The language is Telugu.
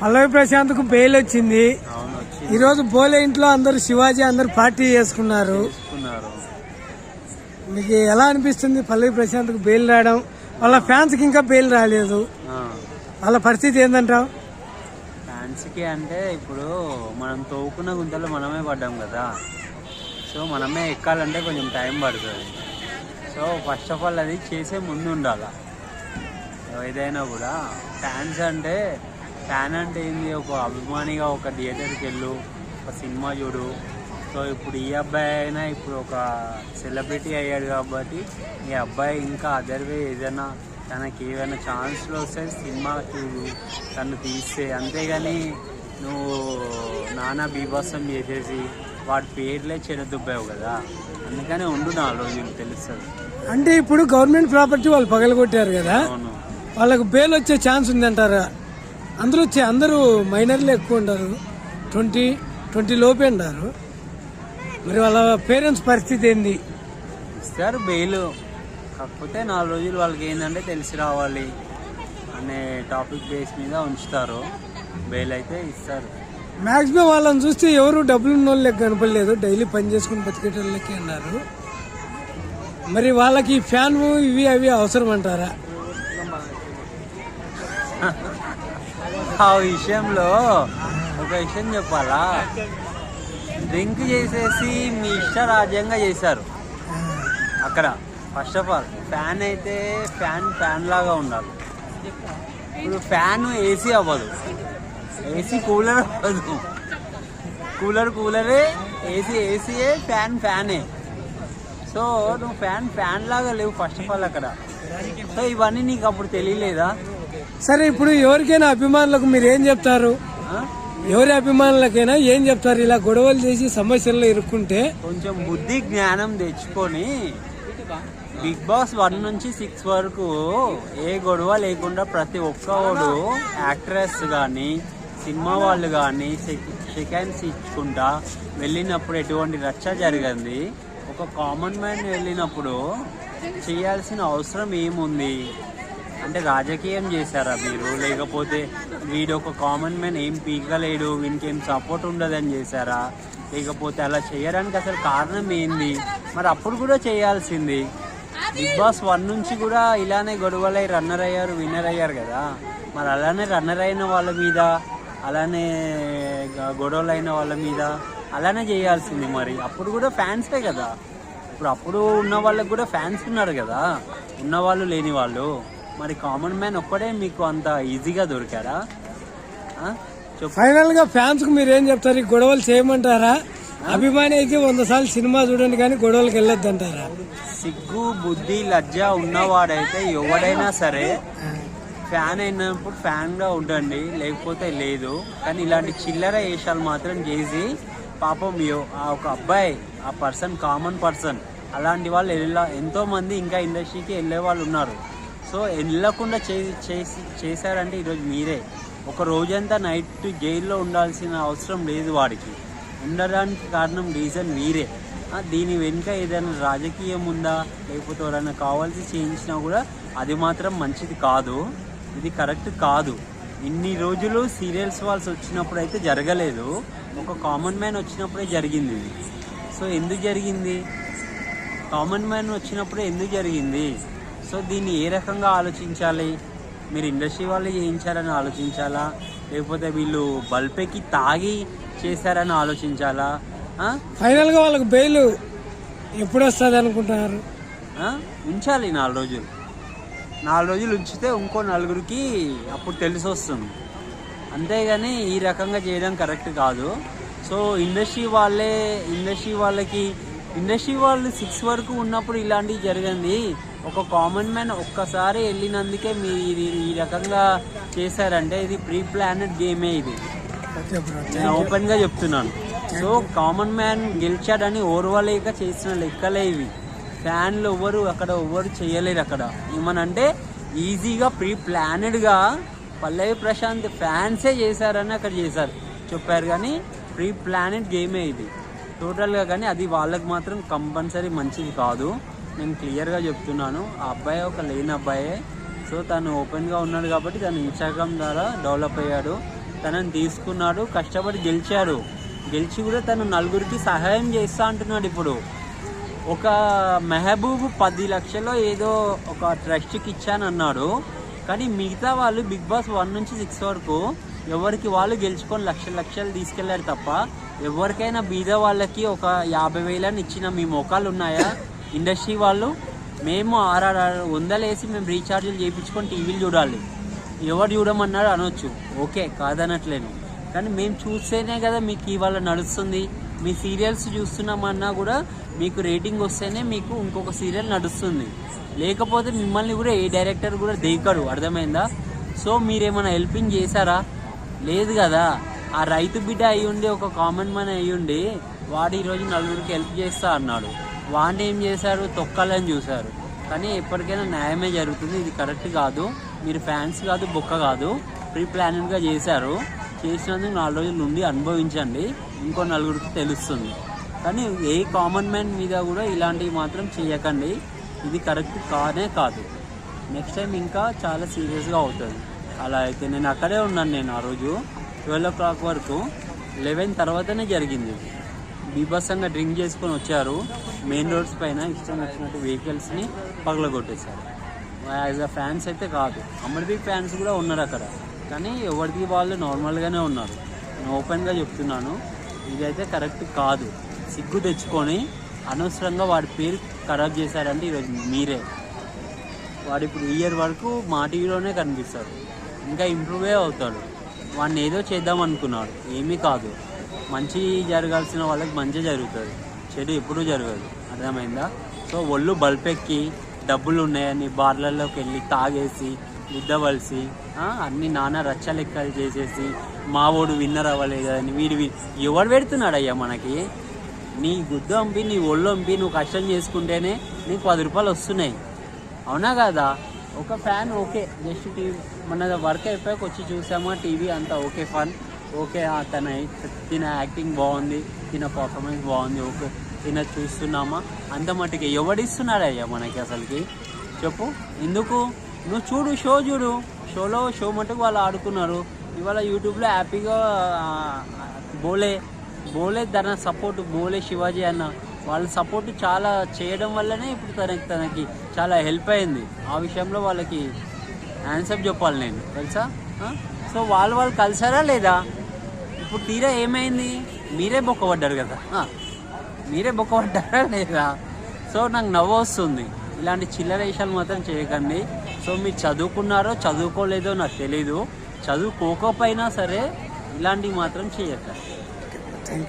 పల్లవి ప్రశాంత్కు బెయిల్ వచ్చింది. ఈ రోజు బోలే ఇంట్లో అందరు శివాజీ అందరు పార్టీ చేసుకున్నారు. మీకు ఎలా అనిపిస్తుంది పల్లవి ప్రశాంత్కు బెయిల్ రావడం? వాళ్ళ ఫ్యాన్స్కి ఇంకా బెయిల్ రాలేదు. వాళ్ళ పరిస్థితి ఏందంటావు? ఫ్యాన్స్కి అంటే ఇప్పుడు మనం తోకున్న గుంతలో మనమే పడ్డాం కదా. సో మనమే ఎక్కాలంటే కొంచెం టైం పడుతుంది. సో ఫస్ట్ ఆఫ్ ఆల్ అది చేసే ముందు ఉండాల? ఏదైనా కూడా. ఫ్యాన్స్ అంటే ఫ్యాన్ అంటే ఏంది? ఒక అభిమానిగా ఒక థియేటర్కి వెళ్ళు ఒక సినిమా చూడు. సో ఇప్పుడు ఈ అబ్బాయి అయినా ఇప్పుడు ఒక సెలబ్రిటీ అయ్యాడు కాబట్టి ఈ అబ్బాయి ఇంకా అదర్ వే ఏదైనా తనకి ఏదైనా ఛాన్స్లో వస్తే సినిమా చూడు తను తీస్తే. అంతేగాని నువ్వు నానా బీభత్సం చేసేసి వాడి పేర్లే చెడదుబ్బావు కదా. అందుకనే ఉండు నా రోజులు తెలుస్తుంది. అంటే ఇప్పుడు గవర్నమెంట్ ప్రాపర్టీ వాళ్ళు పగలగొట్టారు కదా. అవును. వాళ్ళకు బెయిల్ వచ్చే ఛాన్స్ ఉందంటారా? అందరూ వచ్చే అందరూ మైనర్లు ఎక్కువ ఉంటారు ట్వంటీ ట్వంటీ లోపే ఉన్నారు మరి వాళ్ళ పేరెంట్స్ పరిస్థితి ఏంది? ఇస్తారు బెయిల్. కాకపోతే నాలుగు రోజులు వాళ్ళకి ఏంటంటే తెలిసి రావాలి అనే టాపిక్ బేస్ మీద ఉంచుతారు. బెయిల్ అయితే ఇస్తారు. మాక్సిమం వాళ్ళని చూస్తే ఎవరు డబ్బులు ఉన్న వాళ్ళకి కనపడలేదు. డైలీ పని చేసుకుని బతికేటోళ్ళకి అన్నారు. మరి వాళ్ళకి ఫ్యాన్ ఇవి అవి అవసరం అంటారా? ఆ విషయంలో ఒక విషయం చెప్పాలా? డ్రింక్ చేసేసి మీ ఇష్ట రాజ్యంగా చేశారు. అక్కడ ఫస్ట్ ఆఫ్ ఆల్ ఫ్యాన్ అయితే ఫ్యాన్ ఫ్యాన్ లాగా ఉండాలి. ఇప్పుడు ఫ్యాన్ ఏసీ అవ్వదు. ఏసీ కూలర్ అవ్వదు. కూలర్ కూలరే ఏసీ ఏసీయే ఫ్యాన్ ఫ్యానే. సో నువ్వు ఫ్యాన్ ఫ్యాన్ లాగా లేవు ఫస్ట్ ఆఫ్ ఆల్ అక్కడ. సో ఇవన్నీ నీకు అప్పుడు తెలియలేదా? సరే ఇప్పుడు ఎవరికైనా అభిమానులకు మీరు ఏం చెప్తారు? ఎవరి అభిమానులకైనా ఏం చెప్తారు? ఇలా గొడవలు చేసి సమస్యల్లో ఇరుక్కుంటే? కొంచెం బుద్ధి జ్ఞానం తెచ్చుకొని బిగ్ బాస్ వన్ నుంచి సిక్స్ వరకు ఏ గొడవ లేకుండా ప్రతి ఒక్కడు యాక్ట్రెస్ కానీ సినిమా వాళ్ళు కానీ సెకండ్స్ ఇచ్చుకుంటా వెళ్ళినప్పుడు ఎటువంటి రచ్చ జరిగింది? ఒక కామన్ మ్యాన్ వెళ్ళినప్పుడు చేయాల్సిన అవసరం ఏముంది? అంటే రాజకీయం చేశారా మీరు? లేకపోతే వీడు ఒక కామన్ మ్యాన్ ఏం పీకలేడు వీనికి ఏం సపోర్ట్ ఉండదని చేశారా? లేకపోతే అలా చేయడానికి అసలు కారణం ఏంది? మరి అప్పుడు కూడా చేయాల్సింది. బిగ్ బాస్ వన్ నుంచి కూడా ఇలానే గొడవలై రన్నర్ అయ్యారు విన్నర్ అయ్యారు కదా. మరి అలానే రన్నర్ అయిన వాళ్ళ మీద అలానే గొడవలు అయిన వాళ్ళ మీద అలానే చేయాల్సింది మరి. అప్పుడు కూడా ఫ్యాన్సే కదా. ఇప్పుడు అప్పుడు ఉన్న వాళ్ళకి కూడా ఫ్యాన్స్ ఉన్నారు కదా. ఉన్నవాళ్ళు లేని వాళ్ళు. మరి కామన్ మ్యాన్ ఒక్కడే మీకు అంత ఈజీగా దొరికారా? ఫైనల్గా ఫ్యాన్స్కు మీరు ఏం చెప్తారు? ఈ గొడవలు చేయమంటారా? అభిమాని అయితే వంద సార్లు సినిమా చూడండి కానీ గొడవలకు వెళ్ళొద్దు అంటారా సిగ్గు బుద్ధి లజ్జ ఉన్నవాడైతే ఎవడైనా సరే ఫ్యాన్ అయినప్పుడు ఫ్యాన్గా ఉండండి లేకపోతే లేదు. కానీ ఇలాంటి చిల్లర వేషాలు మాత్రం చేసి పాపం ఆ ఒక అబ్బాయి ఆ పర్సన్ కామన్ పర్సన్ అలాంటి వాళ్ళు వెళ్ళ ఎంతో మంది ఇంకా ఇండస్ట్రీకి వెళ్ళే వాళ్ళు ఉన్నారు. సో వెళ్ళకుండా చేసి చేసి చేశారంటే ఈరోజు మీరే. ఒక రోజంతా నైట్ జైల్లో ఉండాల్సిన అవసరం లేదు వాడికి. ఉండడానికి కారణం రీజన్ మీరే. దీని వెనుక ఏదైనా రాజకీయం ఉందా? లేకపోతే ఎవరైనా కావాల్సి చేయించినా కూడా అది మాత్రం మంచిది కాదు. ఇది కరెక్ట్ కాదు. ఇన్ని రోజులు సీరియల్స్ వాళ్ళస్ వచ్చినప్పుడు అయితే జరగలేదు. ఒక కామన్ మ్యాన్ వచ్చినప్పుడే జరిగింది ఇది. సో ఎందుకు జరిగింది? కామన్ మ్యాన్ వచ్చినప్పుడే ఎందుకు జరిగింది? సో దీన్ని ఏ రకంగా ఆలోచించాలి? మీరు ఇండస్ట్రీ వాళ్ళు చేయించారని ఆలోచించాలా? లేకపోతే వీళ్ళు బల్పెక్కి తాగి చేశారని ఆలోచించాలా? ఆ? ఫైనల్గా వాళ్ళకి బెయిల్ ఎప్పుడు వస్తుంది అనుకుంటున్నారు? ఉంచాలి నాలుగు రోజులు. నాలుగు రోజులు ఉంచితే ఇంకో నలుగురికి అప్పుడు తెలిసి వస్తుంది. అంతేగాని ఈ రకంగా చేయడం కరెక్ట్ కాదు. సో ఇండస్ట్రీ వాళ్ళే ఇండస్ట్రీ వాళ్ళకి ఇండస్ట్రీ వాళ్ళు సిక్స్ వరకు ఉన్నప్పుడు ఇలాంటివి జరిగింది. ఒక కామన్ మ్యాన్ ఒక్కసారి వెళ్ళినందుకే మీరు ఇది ఈ రకంగా చేశారంటే ఇది ప్రీ ప్లానెడ్ గేమే ఇది. నేను ఓపెన్గా చెప్తున్నాను. సో కామన్ మ్యాన్ గెలిచాడని ఓర్వలేక చేసిన లెక్కలే ఇవి. ఫ్యాన్లు ఎవరు అక్కడ ఎవరు చేయలేరు అక్కడ. ఏమనంటే ఈజీగా ప్రీ ప్లానెడ్గా పల్లవి ప్రశాంత్ ఫ్యాన్సే చేశారని అక్కడ చేశారు. చెప్పారు కానీ ప్రీ ప్లానెడ్ గేమే ఇది. టోటల్గా కానీ అది వాళ్ళకి మాత్రం కంపల్సరీ మంచిది కాదు. నేను క్లియర్గా చెప్తున్నాను. ఆ అబ్బాయి ఒక లేని అబ్బాయే. సో తను ఓపెన్గా ఉన్నాడు కాబట్టి తను ఇన్స్టాగ్రామ్ ద్వారా డెవలప్ అయ్యాడు. తనని తీసుకున్నాడు కష్టపడి గెలిచాడు. గెలిచి కూడా తను నలుగురికి సహాయం చేస్తా అంటున్నాడు ఇప్పుడు. ఒక మెహబూబ్ పది లక్షల్లో ఏదో ఒక ట్రస్ట్కి ఇచ్చానన్నాడు కానీ మిగతా వాళ్ళు బిగ్ బాస్ వన్ నుంచి సిక్స్ వరకు ఎవరికి వాళ్ళు గెలుచుకొని లక్షల లక్షలు తీసుకెళ్ళారు తప్ప ఎవరికైనా బీద వాళ్ళకి ఒక యాభై వేలని ఇచ్చిన మీ మొఖాలు ఉన్నాయా? ఇండస్ట్రీ వాళ్ళు మేము ఆర్ఆర్ఆర్ వందలేసి మేము రీఛార్జీలు చేయించుకొని టీవీలు చూడాలి. ఎవరు చూడమన్నాడు అనొచ్చు. ఓకే కాదనట్లేను. కానీ మేము చూస్తేనే కదా మీకు ఇవాళ నడుస్తుంది. మీ సీరియల్స్ చూస్తున్నామన్నా కూడా మీకు రేటింగ్ వస్తేనే మీకు ఇంకొక సీరియల్ నడుస్తుంది. లేకపోతే మిమ్మల్ని కూడా ఏ డైరెక్టర్ కూడా దేకడు. అర్థమైందా? సో మీరేమైనా హెల్పింగ్ చేశారా? లేదు కదా. ఆ రైతు బిడ్డ అయ్యుండి ఉండి ఒక కామన్ మ్యాన్ అయ్యుండి వాడు ఈరోజు నలుగురికి హెల్ప్ చేస్తా అన్నాడు. వాళ్ళు ఏం చేశారు? తొక్కాలని చూశారు. కానీ ఎప్పటికైనా న్యాయమే జరుగుతుంది. ఇది కరెక్ట్ కాదు. మీరు ఫ్యాన్స్ కాదు బొక్క కాదు. ప్రీ ప్లానెడ్గా చేశారు. చేసినందుకు నాలుగు రోజుల నుండి అనుభవించండి. ఇంకో నలుగురికి తెలుస్తుంది. కానీ ఏ కామన్ మ్యాన్ మీద కూడా ఇలాంటివి మాత్రం చేయకండి. ఇది కరెక్ట్ కానే కాదు. నెక్స్ట్ టైం ఇంకా చాలా సీరియస్గా అవుతుంది. అలా అయితే నేను అక్కడే ఉన్నాను నేను ఆ రోజు. ట్వెల్వ్ ఓ క్లాక్ వరకు. లెవెన్ తర్వాతనే జరిగింది. బీభత్సంగా డ్రింక్ చేసుకొని వచ్చారు. మెయిన్ రోడ్స్ పైన ఇష్టం వచ్చినట్టు వెహికల్స్ని పగలగొట్టేశారు. యాజ్ అ ఫ్యాన్స్ అయితే కాదు. అమర్దీప్ ఫ్యాన్స్ కూడా ఉన్నారు అక్కడ. కానీ ఎవరికి వాళ్ళు నార్మల్గానే ఉన్నారు. నేను ఓపెన్గా చెప్తున్నాను. ఇదైతే కరెక్ట్ కాదు. సిగ్గు తెచ్చుకొని అనవసరంగా వాడి పేరు ఖరాబ్ చేశారంటే ఈరోజు మీరే. వాడు ఇప్పుడు ఇయర్ వరకు మా టీవీలోనే కనిపిస్తాడు. ఇంకా ఇంప్రూవే అవుతాడు. వాడిని ఏదో చేద్దాం అనుకున్నాడు. ఏమీ కాదు. మంచి జరగాల్సిన వాళ్ళకి మంచి జరుగుతుంది. చెడు ఎప్పుడూ జరగదు. అర్థమైందా? సో ఒళ్ళు బల్పెక్కి డబ్బులు ఉన్నాయని బార్లలోకి వెళ్ళి తాగేసి గుద్దవలసి అన్ని నానా రచ్చ లెక్కలు చేసేసి మా ఓడు విన్నర్ అవ్వలేదు అని వీడు ఎవడు పెడుతున్నాడు అయ్యా మనకి? నీ గుద్దు అంపి నీ ఒళ్ళు అంపి నువ్వు కష్టం చేసుకుంటేనే నీకు పది రూపాయలు వస్తున్నాయి. అవునా కదా? ఒక ఫ్యాన్ ఓకే. జస్ట్ టీవీ మన వర్క్ అయిపోయాక వచ్చి చూసామా టీవీ అంతా ఓకే ఫన్. ఓకే ఆ, తన తిన యాక్టింగ్ బాగుంది తిన పర్ఫార్మెన్స్ బాగుంది ఓకే తిన చూస్తున్నామా? అంత మట్టుకి ఎవడిస్తున్నాడయ్యా మనకి అసలుకి? చెప్పు. ఎందుకు? నువ్వు చూడు షో చూడు. షోలో షో మటుకు వాళ్ళు ఆడుకున్నారు. ఇవాళ యూట్యూబ్లో హ్యాపీగా బోలే బోలే తన సపోర్ట్ బోలే శివాజీ అన్న. వాళ్ళ సపోర్ట్ చాలా చేయడం వల్లనే ఇప్పుడు తనకి తనకి చాలా హెల్ప్ అయింది. ఆ విషయంలో వాళ్ళకి ఆన్సర్ చెప్పాలి నేను. తెలుసా? సో వాళ్ళు వాళ్ళు కలిసారా లేదా? ఇప్పుడు తీరా ఏమైంది? మీరే బొక్కబడ్డారు కదా. ఆ, మీరే బొక్కబడ్డారా లేదా? సో నాకు నవ్వు వస్తుంది. ఇలాంటి చిల్లర విషయాలు మాత్రం చేయకండి. సో మీరు చదువుకున్నారో చదువుకోలేదో నాకు తెలీదు. చదువుకోకపోయినా సరే ఇలాంటివి మాత్రం చేయకండి. యూ